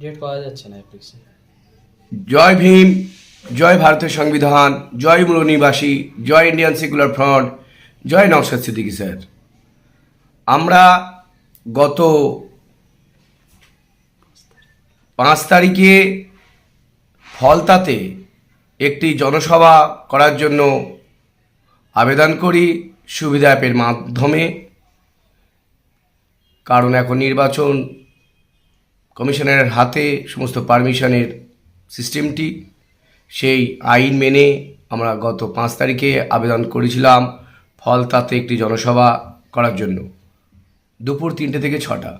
যাচ্ছে না জয় ভীম, জয় ভারতের সংবিধান, জয় মূলনিবাসী, জয় ইন্ডিয়ান সেকুলার ফ্রন্ট জয় নওশাদ সিদ্দিকী স্যার। আমরা গত পাঁচ তারিখে ফলতাতে একটি জনসভা করার জন্য আবেদন করি সুবিধা অ্যাপের মাধ্যমে। কারণ এখন নির্বাচন কমিশনের হাতে সমস্ত পারমিশনের সিস্টেমটি, সেই আইন মেনে আমরা গত পাঁচ তারিখে আবেদন করেছিলাম ফলতাতে একটি জনসভা করার জন্য, দুপুর তিনটে থেকে ছটা।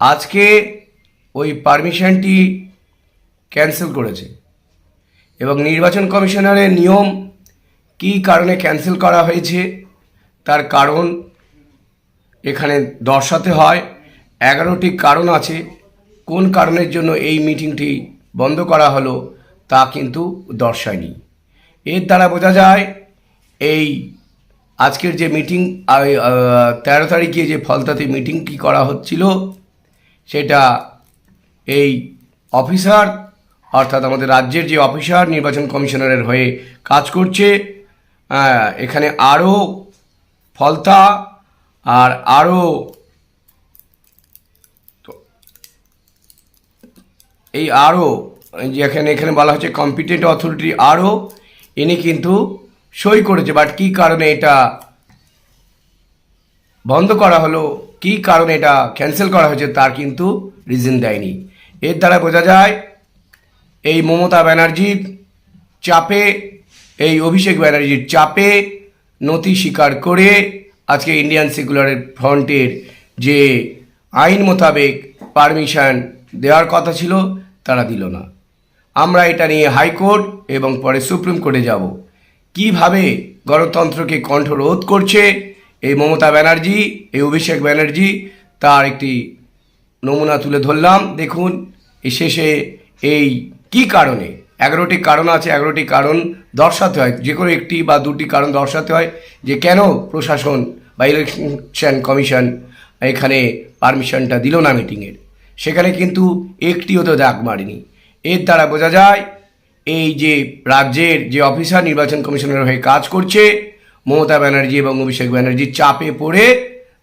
আজকে ওই পারমিশনটি ক্যান্সেল করেছে এবং নির্বাচন কমিশনারের নিয়ম কী কারণে ক্যান্সেল করা হয়েছে, তার কারণ এখানে দর্শাতে হয়। এগারোটি কারণ আছে। কোন কারণের জন্য এই মিটিংটি বন্ধ করা হলো তা কিন্তু দর্শায়নি। এর দ্বারা বোঝা যায়, এই আজকের যে মিটিং তেরো তারিখে যে ফলতাতে মিটিংটি করা হচ্ছিল, সেটা এই অফিসার, অর্থাৎ আমাদের রাজ্যের যে অফিসার, নির্বাচন কমিশনারের হয়ে কাজ করছে। এখানে আরও ফলতা আর আরও এই আরও যেখানে এখানে বলা হচ্ছে কম্পিটেন্ট অথরিটি আরও ইনি কিন্তু সই করেছে বাট কী কারণে এটা বন্ধ করা হলো, কী কারণে এটা ক্যান্সেল করা হয়েছে তার কিন্তু রিজন দেয়নি। এর দ্বারা বোঝা যায়, এই মমতা ব্যানার্জির চাপে, এই অভিষেক ব্যানার্জির চাপে নথি স্বীকার করে আজকে ইন্ডিয়ান সেকুলার ফ্রন্টের যে আইন মোতাবেক পারমিশন দেওয়ার কথা ছিল তারা দিল না। আমরা এটা নিয়ে হাইকোর্ট এবং পরে সুপ্রিম কোর্টে যাব। কীভাবে গণতন্ত্রকে কণ্ঠরোধ করছে এই মমতা ব্যানার্জি, এই অভিষেক ব্যানার্জি, তার একটি নমুনা তুলে ধরলাম। দেখুন শেষে এই কি কারণে? এগারোটি কারণ আছে, এগারোটি কারণ দর্শাতে হয়। যে কোনো একটি বা দুটি কারণ দর্শাতে হয় যে কেন প্রশাসন বা ইলেকশন কমিশন এখানে পারমিশনটা দিল না মিটিংয়ের সেখানে কিন্তু একটিও তো দাগ মারেনি। এর দ্বারা বোঝা যায়, এই যে রাজ্যের যে অফিসার নির্বাচন কমিশনের হয়ে কাজ করছে, মমতা ব্যানার্জি এবং অভিষেক ব্যানার্জির চাপে পড়ে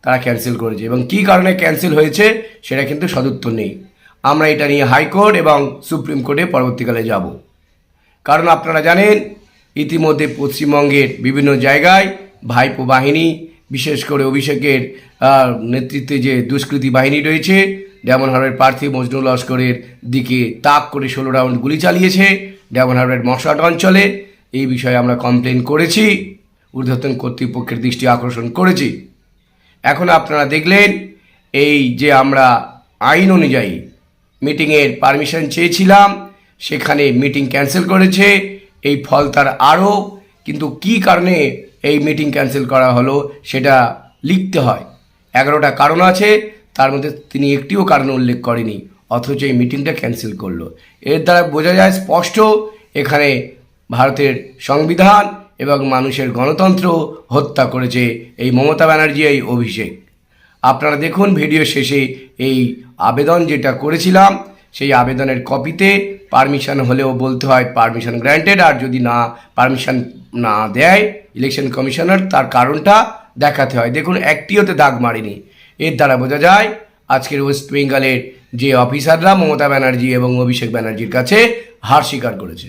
তারা ক্যান্সেল করেছে। এবং কী কারণে ক্যান্সেল হয়েছে, সেটা কিন্তু সদুত্তর নেই। আমরা এটা নিয়ে হাইকোর্ট এবং সুপ্রিম কোর্টে পরবর্তীকালে যাব। কারণ আপনারা জানেন, ইতিমধ্যে পশ্চিমবঙ্গের বিভিন্ন জায়গায় ভাইপো বাহিনী, বিশেষ করে অভিষেকের নেতৃত্বে যে দুষ্কৃতী বাহিনী রয়েছে ডেমন হারবের প্রার্থী মজনুল লস্করের দিকে তাক করে ষোলো রাউন্ড গুলি চালিয়েছে। ডেমন হারবের মশাট অঞ্চলে এই বিষয়ে আমরা কমপ্লেন করেছি। ঊর্ধ্বতন কর্তৃপক্ষের দৃষ্টি আকর্ষণ করেছি। এখন আপনারা দেখলেন, এই যে আমরা আইন অনুযায়ী মিটিংয়ের পারমিশন চেয়েছিলাম, সেখানে মিটিং ক্যান্সেল করেছে, এই ফল তার আরও কিন্তু কি কারণে এই মিটিং ক্যান্সেল করা হলো সেটা লিখতে হয়। এগারোটা কারণ আছে তার মধ্যে তিনি একটিও কারণ উল্লেখ করেনি, অথচ এই মিটিংটা ক্যান্সেল করল। এর দ্বারা বোঝা যায় স্পষ্ট, এখানে ভারতের সংবিধান এবং মানুষের গণতন্ত্র হত্যা করেছে এই মমতা ব্যানার্জি, এই অভিষেক। আপনারা দেখুন ভিডিও শেষে এই আবেদন যেটা করেছিলাম, সেই আবেদনের কপিতে পারমিশন হলেও বলতে হয় পারমিশন গ্র্যান্টেড আর যদি না, পারমিশন না দেয় ইলেকশন কমিশনার, তার কারণটা দেখাতে হয়। দেখুন একটিওতে দাগ মারেনি। এর দ্বারা বোঝা যায় আজকের ওয়েস্ট বেঙ্গলের যে অফিসাররা মমতা ব্যানার্জি এবং অভিষেক ব্যানার্জির কাছে হার স্বীকার করেছে।